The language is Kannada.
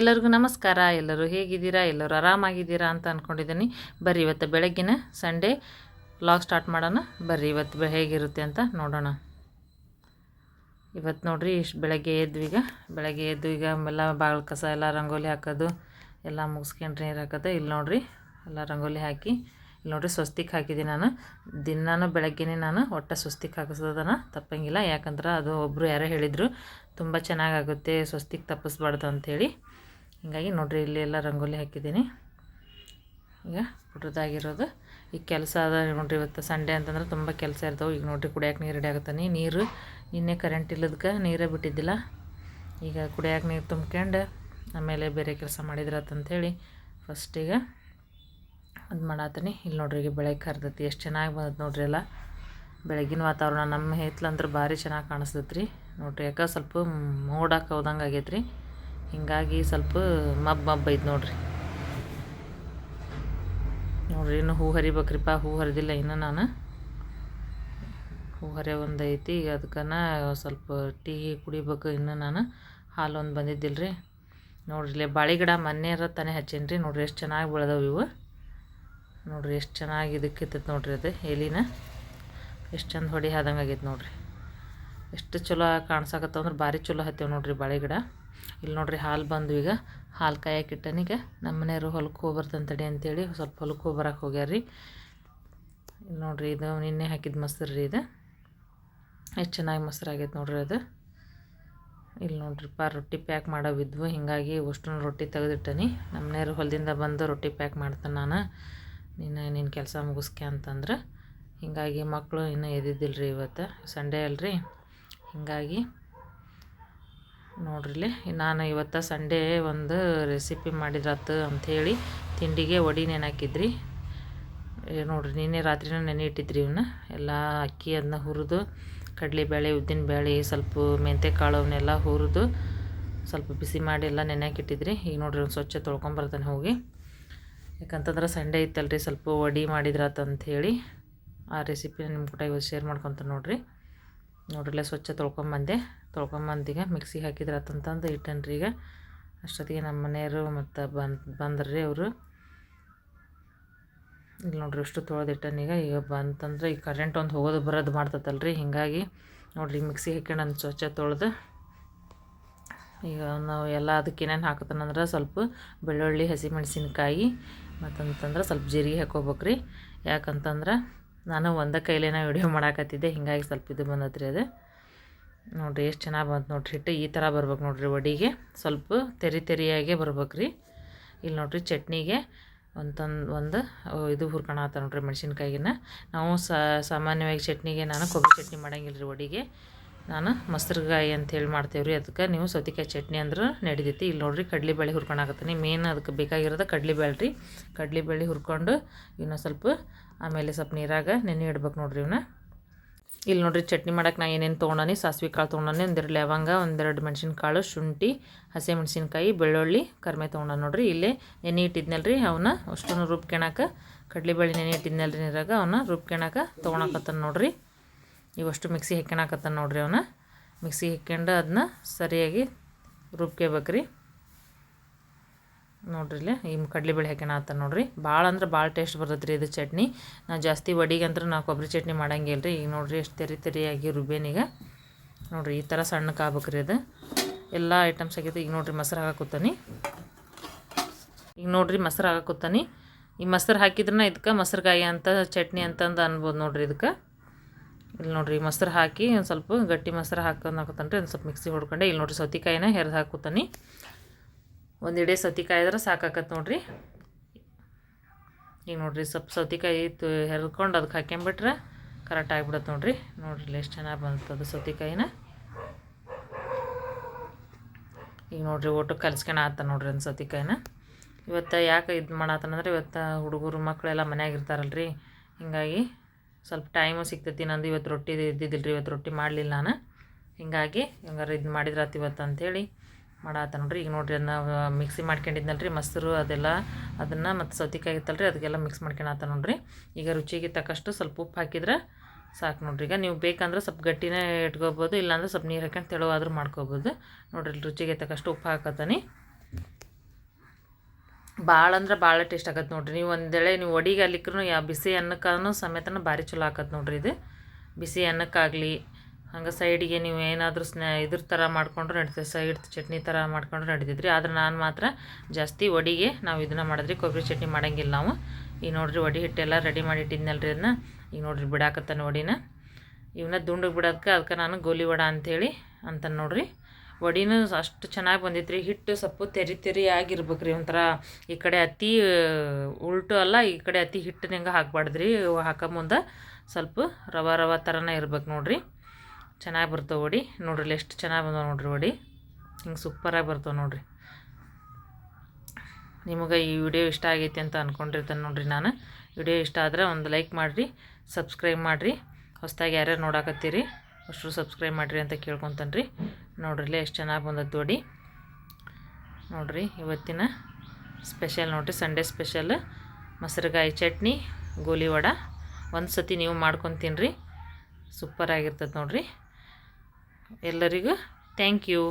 ಎಲ್ಲರಿಗೂ ನಮಸ್ಕಾರ. ಎಲ್ಲರೂ ಹೇಗಿದ್ದೀರಾ? ಎಲ್ಲರೂ ಆರಾಮಾಗಿದ್ದೀರಾ ಅಂತ ಅಂದ್ಕೊಂಡಿದ್ದೀನಿ ಬರ್ರಿ ಇವತ್ತು ಬೆಳಗ್ಗಿನ ಸಂಡೇ. ವ್ಲಾಗ್ ಸ್ಟಾರ್ಟ್ ಮಾಡೋಣ. ಬರ್ರಿ ಇವತ್ತು ಹೇಗಿರುತ್ತೆ ಅಂತ ನೋಡೋಣ. ಇವತ್ತು ನೋಡಿರಿ, ಇಷ್ಟು ಬೆಳಗ್ಗೆ ಎದ್ದು ಈಗ. ಬೆಳಗ್ಗೆ ಎದ್ದು ಈಗ ಎಲ್ಲ ಬಾಗಿಲು ಕಸ, ಎಲ್ಲ ರಂಗೋಲಿ ಹಾಕೋದು, ಎಲ್ಲ ಮುಗಿಸ್ಕೊಂಡ್ರೆ ಹಾಕೋದು. ಇಲ್ಲಿ ನೋಡ್ರಿ, ಎಲ್ಲ ರಂಗೋಲಿ ಹಾಕಿ ನೋಡ್ರಿ ಸ್ವಸ್ತಿಕ್ ಹಾಕಿದ್ದೀನಿ ನಾನು. ದಿನಾನು ಬೆಳಗ್ಗೆನೇ ನಾನು ಒಟ್ಟು ಸ್ವಸ್ತಿಕ್ ಹಾಕಿಸೋದನ್ನ ತಪ್ಪಂಗಿಲ್ಲ. ಯಾಕಂದ್ರೆ ಅದು ಒಬ್ಬರು ಯಾರೋ ಹೇಳಿದರು, ತುಂಬ ಚೆನ್ನಾಗಾಗುತ್ತೆ, ಸ್ವಸ್ತಿಕ್ ತಪ್ಪಿಸ್ಬಾರ್ದು ಅಂಥೇಳಿ ಹೀಗಾಗಿ ನೋಡ್ರಿ ಇಲ್ಲಿ ಎಲ್ಲ ರಂಗೋಲಿ ಹಾಕಿದ್ದೀನಿ. ಈಗ ಪುಟ್ಟದಾಗಿರೋದು ಈ ಕೆಲಸ ಅದ ನೋಡಿರಿ ಇವತ್ತು ಸಂಡೇ ಅಂತಂದ್ರೆ ತುಂಬ ಕೆಲಸ ಇರ್ತಾವೆ. ಈಗ ನೋಡ್ರಿ ಕುಡಿಯೋಕೆ ನೀರು ರೆಡಿ ಆಗುತ್ತಾನೆ. ನೀರು, ನಿನ್ನೆ ಕರೆಂಟ್ ಇಲ್ಲದಕ್ಕೆ ನೀರೇ ಬಿಟ್ಟಿದ್ದಿಲ್ಲ. ಈಗ ಕುಡಿಯೋಕೆ ನೀರು ತುಂಬ್ಕೊಂಡು ಆಮೇಲೆ ಬೇರೆ ಕೆಲಸ ಮಾಡಿದ್ರತ್ತಂಥೇಳಿ ಫಸ್ಟಿಗೆ ಅದು ಮಾಡತ್ತೀನಿ ಇಲ್ಲಿ ನೋಡ್ರಿ ಈಗ ಬೆಳಗ್ಗೆ ಕರ್ದತಿ. ಎಷ್ಟು ಚೆನ್ನಾಗಿ ಬಂದದ್ದು ನೋಡ್ರಿ ಎಲ್ಲ. ಬೆಳಗಿನ ವಾತಾವರಣ ನಮ್ಮ ಹಿತ್ಲಂದ್ರೆ ಭಾರಿ ಚೆನ್ನಾಗಿ ಕಾಣಿಸ್ತೈತೆ ರೀ ನೋಡ್ರಿ ಯಾಕೆ ಸ್ವಲ್ಪ ಮೋಡಕ್ಕೆ ಹೋದಂಗೆ ಆಗೈತೆ ರೀ ಹಿಂಗಾಗಿ ಸ್ವಲ್ಪ ಮಬ್ಬು ಮಬ್ಬು ಐತೆ ನೋಡ್ರಿ. ನೋಡ್ರಿ ಇನ್ನು ಹೂ ಹರಿಬೇಕ್ರಿಪ್ಪ ಹೂ ಹರಿದಿಲ್ಲ ಇನ್ನು ನಾನು. ಹೂ ಹರಿ ಒಂದು ಐತಿ. ಈಗ ಅದಕ್ಕನ ಸ್ವಲ್ಪ ಟೀ ಕುಡಿಬೇಕು ಇನ್ನು ನಾನು. ಹಾಲು ಒಂದು ಬಂದಿದ್ದಿಲ್ಲ ರೀ ನೋಡ್ರಿ ಬಾಳೆ ಗಿಡ ಮೊನ್ನೆರ ತಾನೇ ಹಚ್ಚೀನಿ ರೀ ನೋಡ್ರಿ ಎಷ್ಟು ಚೆನ್ನಾಗಿ ಬೆಳೆದವು ಇವು. ನೋಡ್ರಿ ಎಷ್ಟು ಚೆನ್ನಾಗಿ ಇದಕ್ಕಿತ್ತೈತೆ ನೋಡಿರಿ ಅದು ಎಲಿನ. ಎಷ್ಟು ಚಂದ ಹೊಡಿ ಆದಂಗೆ ಆಗೈತೆ ನೋಡಿರಿ. ಎಷ್ಟು ಚಲೋ ಕಾಣಿಸಕತ್ತವ ಅಂದ್ರೆ ಭಾರಿ ಚಲೋ ಹತ್ತೇವೆ ನೋಡಿರಿ ಬಾಳೆ ಗಿಡ. ಇಲ್ಲಿ ನೋಡ್ರಿ ಹಾಲು ಬಂದು ಈಗ. ಹಾಲು ಕಾಯಕ್ಕೆ ಇಟ್ಟನೀಗ ನಮ್ಮ ಮನೆಯವರು ಹೊಲಕ್ಕೆ ಹೋಗ್ಬರ್ತಂತಡಿ ಅಂತೇಳಿ ಸ್ವಲ್ಪ ಹೊಲಕ್ಕೆ ಹೋಗ್ಬರಕ್ಕೆ ಹೋಗ್ಯಾರ ರೀ ಇಲ್ಲಿ ನೋಡ್ರಿ ಇದು ನಿನ್ನೆ ಹಾಕಿದ ಮೊಸರು ರೀ ಇದು. ಎಷ್ಟು ಚೆನ್ನಾಗಿ ಮೊಸರು ಆಗೈತೆ ನೋಡ್ರಿ ಅದು. ಇಲ್ಲಿ ನೋಡ್ರಿಪ್ಪ ರೊಟ್ಟಿ ಪ್ಯಾಕ್ ಮಾಡೋ ಮಾಡೋವಿದ್ವು ಹಿಂಗಾಗಿ ಅಷ್ಟು ರೊಟ್ಟಿ ತೆಗೆದಿಟ್ಟನಿ. ನಮ್ಮ ಮನೆಯವರು ಹೊಲದಿಂದ ಬಂದು ರೊಟ್ಟಿ ಪ್ಯಾಕ್ ಮಾಡ್ತಾನೆ ನಾನು. ನೀನು ನಿನ್ನ ಕೆಲಸ ಮುಗಿಸ್ಕೆ ಅಂತಂದ್ರೆ, ಹಿಂಗಾಗಿ ಮಕ್ಕಳು ಇನ್ನೂ ಎದ್ದಿದ್ದಿಲ್ಲ ರೀ ಇವತ್ತು, ಸಂಡೇ ಅಲ್ರಿ. ಹಿಂಗಾಗಿ ನೋಡ್ರಿಲಿ ನಾನು ಇವತ್ತು ಸಂಡೇ ಒಂದು ರೆಸಿಪಿ ಮಾಡಿರತ್ತು ಅಂಥೇಳಿ ತಿಂಡಿಗೆ ಒಡಿ ನೆನಾಕಿದ್ರಿ. ನೋಡ್ರಿ, ನಿನ್ನೆ ರಾತ್ರಿನೂ ನೆನೆ ಇಟ್ಟಿದ್ರಿ ಇವನ್ನ ಎಲ್ಲ ಅಕ್ಕಿ ಅದನ್ನ ಹುರಿದು ಕಡಲೆಬೇಳೆ ಉದ್ದಿನಬೇಳೆ ಸ್ವಲ್ಪ ಮೆಂತೆ ಕಾಳು ಅವನ್ನೆಲ್ಲ ಹುರಿದು, ಸ್ವಲ್ಪ ಬಿಸಿ ಮಾಡಿ ಎಲ್ಲ ನೆನೆಯಾಕಿಟ್ಟಿದ್ರಿ. ಈಗ ನೋಡ್ರಿ ಒಂದು ಸ್ವಚ್ಛ ತೊಳ್ಕೊಂಬರ್ತಾನೆ ಹೋಗಿ. ಯಾಕಂತಂದ್ರೆ ಸಂಡೇ ಇತ್ತಲ್ರಿ, ಸ್ವಲ್ಪ ವಡಿ ಮಾಡಿದ್ರಾತಂಥೇಳಿ ಆ ರೆಸಿಪಿನ ನಿಮ್ಮ ಕೂಡ ಇವತ್ತು ಶೇರ್ ಮಾಡ್ಕೊತ ನೋಡಿರಿ. ನೋಡ್ರಿಲ್ಲ ಸ್ವಚ್ಛ ತೊಳ್ಕೊಂಬಂದೆ. ತೊಳ್ಕೊಂಬಂದೀಗ ಮಿಕ್ಸಿಗೆ ಹಾಕಿದ್ರಾತಂತಂದು ಇಟ್ಟನ್ರಿ ಈಗ. ಅಷ್ಟೊತ್ತಿಗೆ ನಮ್ಮ ಮನೆಯವರು ಮತ್ತು ಬಂದು ಬಂದ್ರಿ ಅವರು. ಇಲ್ಲಿ ನೋಡ್ರಿ ಅಷ್ಟು ತೊಳೆದಿಟ್ಟನೀಗ ಈಗ ಬಂತಂದ್ರೆ ಈಗ ಕರೆಂಟ್ ಒಂದು ಹೋಗೋದು ಬರೋದು ಮಾಡ್ತತಲ್ರಿ. ಹೀಗಾಗಿ ನೋಡ್ರಿ ಮಿಕ್ಸಿ ಹಾಕ್ಯಂಡು ನಾನು ಸ್ವಚ್ಛ ತೊಳೆದು ಈಗ ನಾವು ಎಲ್ಲ ಅದಕ್ಕೆ ಏನೇನು ಹಾಕತ್ತನಂದ್ರೆ ಸ್ವಲ್ಪ ಬೆಳ್ಳುಳ್ಳಿ, ಹಸಿಮೆಣಸಿನ್ಕಾಯಿ ಮತ್ತಂತಂದ್ರೆ ಸ್ವಲ್ಪ ಜೀರಿಗೆ ಹಾಕೋಬೇಕ್ರಿ ಯಾಕಂತಂದ್ರೆ ನಾನು ಒಂದೇ ಕೈಲೇನ ವಿಡಿಯೋ ಮಾಡಾಕತ್ತಿದ್ದೆ ಹಿಂಗಾಗಿ ಸ್ವಲ್ಪ ಇದು ಬಂದತ್ರಿ ಅದು. ನೋಡಿರಿ ಎಷ್ಟು ಚೆನ್ನಾಗಿ ಬಂತು ನೋಡ್ರಿ ಹಿಟ್ಟು. ಈ ಥರ ಬರ್ಬೇಕು ನೋಡಿರಿ ವಡಿಗೆ. ಸ್ವಲ್ಪ ತೆರಿ ತೆರಿಯಾಗೆ ಬರ್ಬೇಕು ರೀ ಇಲ್ಲಿ ನೋಡ್ರಿ ಚಟ್ನಿಗೆ ಒಂದು ಅಹ್, ಇದು ಹುರ್ಕೊಳತ್ತ ನೋಡ್ರಿ ಮೆಣಸಿನ್ಕಾಯಿನ. ನಾವು ಸಾಮಾನ್ಯವಾಗಿ ಚಟ್ನಿಗೆ ನಾನು ಕೊಬ್ಬರಿ ಚಟ್ನಿ ಮಾಡಂಗಿಲ್ಲ ರೀ ವಡಿಗೆ. ನಾನು ಮೊಸರುಗಾಯಿ ಅಂತೇಳಿ ಮಾಡ್ತೇವೆ ರೀ ಅದಕ್ಕೆ. ನೀವು ಸೌತೆಕಾಯಿ ಚಟ್ನಿ ಅಂದ್ರೆ ನಡಿತೈತಿ. ಇಲ್ಲಿ ನೋಡ್ರಿ ಕಡ್ಲೆಬೇಳೆ ಹುರ್ಕೊಂಡಾಗತ್ತೀನಿ ಮೇನ್ ಅದಕ್ಕೆ ಬೇಕಾಗಿರೋದು ಕಡ್ಲೆಬೇಳೆ ರೀ ಕಡ್ಲೆಬೇಳೆ ಹುರ್ಕೊಂಡು ಇನ್ನೊಂದು ಸ್ವಲ್ಪ ಆಮೇಲೆ ಸ್ವಲ್ಪ ನೀರಾಗ ನೆನೆ ಇಡ್ಬೇಕು ನೋಡ್ರಿ ಇವನ್ನ ಇಲ್ಲಿ ನೋಡ್ರಿ ಚಟ್ನಿ ಮಾಡಕ್ಕೆ ನಾ ಏನೇನು ತೊಗೊಂಡಿ ಸಾಸಿವೆ ಕಾಳು ತೊಗೊಂಡಿ ಒಂದೆರಡು ಲವಂಗ, ಒಂದೆರಡು ಮೆಣಸಿನ್ಕಾಳು, ಶುಂಠಿ ಹಸಿ ಮೆಣಸಿನಕಾಯಿ ಬೆಳ್ಳುಳ್ಳಿ, ಕರ್ಮೆ ತೊಗೊಂಡ ನೋಡ್ರಿ. ಇಲ್ಲೇ ನೆನೆ ಇಟ್ಟಿದ್ನಲ್ಲ ರೀ ಅವನ್ನ ಅಷ್ಟನ್ನು ರುಬ್ಕೊಳಕ ಕಡ್ಲೆಬೇಳೆ ನೆನೆ ಇಟ್ಟಿದ್ನಲ್ಲ ರೀ ನೀರಾಗ ಅವನ್ನ ರುಬ್ಕೊಳಕ ತೊಗೊಳಕತ್ತಾನ ನೋಡ್ರಿ. ಇವಷ್ಟು ಮಿಕ್ಸಿ ಹಾಕ್ಕೊಳಕತ್ತಾನ ನೋಡ್ರಿ ಅವನ್ನ ಮಿಕ್ಸಿ ಹಾಕ್ಯಂಡು ಅದನ್ನ ಸರಿಯಾಗಿ ರುಬ್ಕೋಬೇಕ್ರಿ ನೋಡ್ರಿ ಇಲ್ಲಿ, ಈ ಕಡಲೆಬೇಳೆ ಹಾಕ್ಯಣ ಆತ ನೋಡ್ರಿ. ಭಾಳ ಅಂದ್ರೆ ಭಾಳ ಟೇಸ್ಟ್ ಬರ್ತೈತೆ ರೀ ಇದು ಚಟ್ನಿ. ನಾವು ಜಾಸ್ತಿ ವಡಿಗೆ ಅಂದ್ರೆ ನಾವು ಕೊಬ್ಬರಿ ಚಟ್ನಿ ಮಾಡಂಗಿಲ್ಲ ರೀ ಈಗ ನೋಡ್ರಿ ಎಷ್ಟು ತೆರಿ ತೆರಿಯಾಗಿ ರುಬ್ಬೇನೀಗ ನೋಡ್ರಿ ಈ ಥರ ಸಣ್ಣಕ್ಕೆ ಆಗ್ಬೇಕ್ರಿ ಅದು ಎಲ್ಲ ಐಟಮ್ಸ್ ಆಗೈತೆ ಈಗ ನೋಡ್ರಿ ಮೊಸರು ಹಾಕುತ್ತಾನಿ ಈಗ ನೋಡ್ರಿ ಮೊಸರು ಹಾಕುತ್ತಾನಿ ಈ ಮೊಸರು ಹಾಕಿದ್ರೆ ಇದಕ್ಕೆ ಮೊಸರುಗಾಯಿ ಅಂತ, ಚಟ್ನಿ ಅಂತಂದು ಅನ್ಬೋದು ನೋಡ್ರಿ ಇದಕ್ಕೆ. ಇಲ್ಲಿ ನೋಡಿರಿ ಮೊಸರು ಹಾಕಿ ಒಂದು ಸ್ವಲ್ಪ ಗಟ್ಟಿ ಮೊಸರು ಹಾಕುತ್ತಾನೆ ಒಂದು ಸ್ವಲ್ಪ ಮಿಕ್ಸಿ ಹೊಡ್ಕೊಂಡೆ. ಇಲ್ಲಿ ನೋಡ್ರಿ ಸೌತಿಕಾಯಿನ ಹೆರ್ದು ಹಾಕುತ್ತಾನೆ. ಒಂದು ಇಡೇ ಸೌತಿಕಾಯಿ ಆದ್ರೆ ಸಾಕಾಕತ್ತೆ ನೋಡಿರಿ. ಈಗ ನೋಡಿರಿ ಸ್ವಲ್ಪ ಸೌತಿಕಾಯಿ ಹೆರ್ಕೊಂಡು ಅದಕ್ಕೆ ಹಾಕ್ಯಂಬಿಟ್ರೆ ಕರೆಕ್ಟ್ ಆಗಿಬಿಡತ್ತೆ ನೋಡಿರಿ. ನೋಡ್ರಿ ಎಷ್ಟು ಚೆನ್ನಾಗಿ ಬಂತದ ಸೌತಿಕಾಯಿನ. ಈಗ ನೋಡಿರಿ ಒಟ್ಟು ಕಲ್ಸ್ಕೊಂಡು ಆತ ನೋಡ್ರಿ ಒಂದು ಸೌತಿಕಾಯಿನ. ಇವತ್ತು ಯಾಕೆ ಇದು ಮಾಡತ್ತಂದ್ರೆ ಇವತ್ತು ಹುಡುಗರು ಮಕ್ಕಳೆಲ್ಲ ಮನ್ಯಾಗ ಇರ್ತಾರಲ್ರಿ. ಹಿಂಗಾಗಿ ಸ್ವಲ್ಪ ಟೈಮು ಸಿಗ್ತೈತಿ, ನಂದು ಇವತ್ತು ರೊಟ್ಟಿ ಇದ್ದಿದ್ದಿಲ್ಲ ರೀ ಇವತ್ತು ರೊಟ್ಟಿ ಮಾಡಲಿಲ್ಲ ನಾನು. ಹಿಂಗಾಗಿ ಹಂಗಾರೆ ಇದು ಮಾಡಿದ್ರಾತು ಇವತ್ತು ಅಂಥೇಳಿ ಮಾಡಾತ ನೋಡ್ರಿ. ಈಗ ನೋಡ್ರಿ ಅದನ್ನ ಮಿಕ್ಸಿ ಮಾಡ್ಕೊಂಡಿದ್ನಲ್ಲ ರೀ ಮೊಸರು ಅದೆಲ್ಲ, ಅದನ್ನು ಮತ್ತು ಸೌತಿಕಾಯಿ ರೀ ಅದಕ್ಕೆಲ್ಲ ಮಿಕ್ಸ್ ಮಾಡ್ಕೊಳತ್ತ ನೋಡ್ರಿ. ಈಗ ರುಚಿಗೆ ತಕ್ಕಷ್ಟು ಸ್ವಲ್ಪ ಉಪ್ಪು ಹಾಕಿದ್ರೆ ಸಾಕು ನೋಡ್ರಿ. ಈಗ ನೀವು ಬೇಕಂದ್ರೆ ಸ್ವಲ್ಪ ಗಟ್ಟಿನೇ ಇಟ್ಕೋಬೋದು, ಇಲ್ಲಾಂದ್ರೆ ಸ್ವಲ್ಪ ನೀರು ಹಾಕೊಂಡು ತೆಳುವಾದರೂ ಮಾಡ್ಕೋಬೋದು. ನೋಡ್ರಿ, ರುಚಿಗೆ ತಕ್ಕಷ್ಟು ಉಪ್ಪು ಹಾಕತ್ತಾನೆ. ಭಾಳ ಅಂದ್ರೆ ಭಾಳ ಟೇಸ್ಟ್ ಆಗತ್ತೆ ನೋಡಿರಿ. ನೀವು ಒಂದೇಳೆ ನೀವು ಒಡಿಗೆ ಅಲ್ಲಿಕ್ರೂ ಯಾ ಬಿಸಿ ಅನ್ನಕ್ಕೂ ಸಮೇತನ ಭಾರಿ ಚಲೋ ಆಕತ್ತೆ ನೋಡ್ರಿ ಇದು. ಬಿಸಿ ಅನ್ನಕ್ಕಾಗಲಿ, ಹಂಗೆ ಸೈಡಿಗೆ ನೀವು ಏನಾದರೂ ಸ್ನ್ಯಾ ಇದ್ರ ಥರ ಮಾಡ್ಕೊಂಡ್ರೆ ನಡೀತದೆ ಸೈಡ್ ಚಟ್ನಿ ಥರ ಮಾಡ್ಕೊಂಡ್ರೆ ರೀ ಆದ್ರೆ ನಾನು ಮಾತ್ರ ಜಾಸ್ತಿ ಒಡಿಗೆ ನಾವು ಇದನ್ನ ಮಾಡಿದ್ರಿ ಕೊಬ್ಬರಿ ಚಟ್ನಿ ಮಾಡೋಂಗಿಲ್ಲ ನಾವು. ಈಗ ನೋಡಿರಿ ಒಡಿ ಹಿಟ್ಟೆಲ್ಲ ರೆಡಿ ಮಾಡಿ ಇಟ್ಟಿದ್ನಲ್ರಿ ಅದನ್ನ ಈಗ ನೋಡ್ರಿ ಬಿಡಾಕತ್ತಾನೆ ಒಡಿನ ಇವನ್ನ ದುಂಡಗೆ ಬಿಡೋದಕ್ಕೆ ಅದಕ್ಕೆ ನಾನು ಗೋಲಿ ವಡ ಅಂಥೇಳಿ ಅಂತ ನೋಡ್ರಿ. ವಡಿನೂ ಅಷ್ಟು ಚೆನ್ನಾಗಿ ಬಂದಿತ್ತು ರೀ ಹಿಟ್ಟು ಸೊಪ್ಪು ತೆರಿ ತೆರಿ ಆಗಿರ್ಬೇಕು ರೀ ಒಂಥರ. ಈ ಕಡೆ ಅತಿ ಉಲ್ಟು ಅಲ್ಲ, ಈ ಕಡೆ ಅತಿ ಹಿಟ್ಟಿನ ಹಾಕ್ಬಾರ್ದು ರೀ ಹಾಕೋ ಮುಂದೆ ಸ್ವಲ್ಪ ರವ ರವ ಥರನೇ ಇರ್ಬೇಕು ನೋಡಿರಿ. ಚೆನ್ನಾಗಿ ಬರ್ತವೆ ವಡಿ. ನೋಡ್ರಿ ಎಷ್ಟು ಚೆನ್ನಾಗಿ ಬಂದವೆ ನೋಡ್ರಿ ವಡಿ. ಹಿಂಗೆ ಸೂಪರಾಗಿ ಬರ್ತವೆ ನೋಡ್ರಿ. ನಿಮಗೆ ಈ ವಿಡಿಯೋ ಇಷ್ಟ ಆಗೈತಿ ಅಂತ ಅಂದ್ಕೊಂಡಿರ್ತೇನೆ ನೋಡ್ರಿ ನಾನು. ವಿಡಿಯೋ ಇಷ್ಟ ಆದ್ರೆ ಒಂದು ಲೈಕ್ ಮಾಡಿರಿ, ಸಬ್ಸ್ಕ್ರೈಬ್ ಮಾಡಿರಿ. ಹೊಸ್ದಾಗಿ ಯಾರ್ಯಾರು ನೋಡಾಕತ್ತೀರಿ ಅಷ್ಟು ಸಬ್ಸ್ಕ್ರೈಬ್ ಮಾಡಿರಿ ಅಂತ ಕೇಳ್ಕೊತಾನೆ ನೋಡ್ರಿಲ್ಲೇ ಎಷ್ಟು ಚೆನ್ನಾಗಿ ಬಂದದ್ದು ವಡಿ ನೋಡ್ರಿ ಇವತ್ತಿನ ಸ್ಪೆಷಲ್ ನೋಡ್ರಿ, ಸಂಡೇ ಸ್ಪೆಷಲ್. ಮೊಸರುಗಾಯಿ ಚಟ್ನಿ, ಗೋಲಿ ವಡ. ಒಂದು ಸತಿ ನೀವು ಮಾಡ್ಕೊಂಡು ತಿನ್ನಿರಿ ಸೂಪರಾಗಿರ್ತದೆ ನೋಡ್ರಿ. ಎಲ್ಲರಿಗೂ ಥ್ಯಾಂಕ್ ಯು.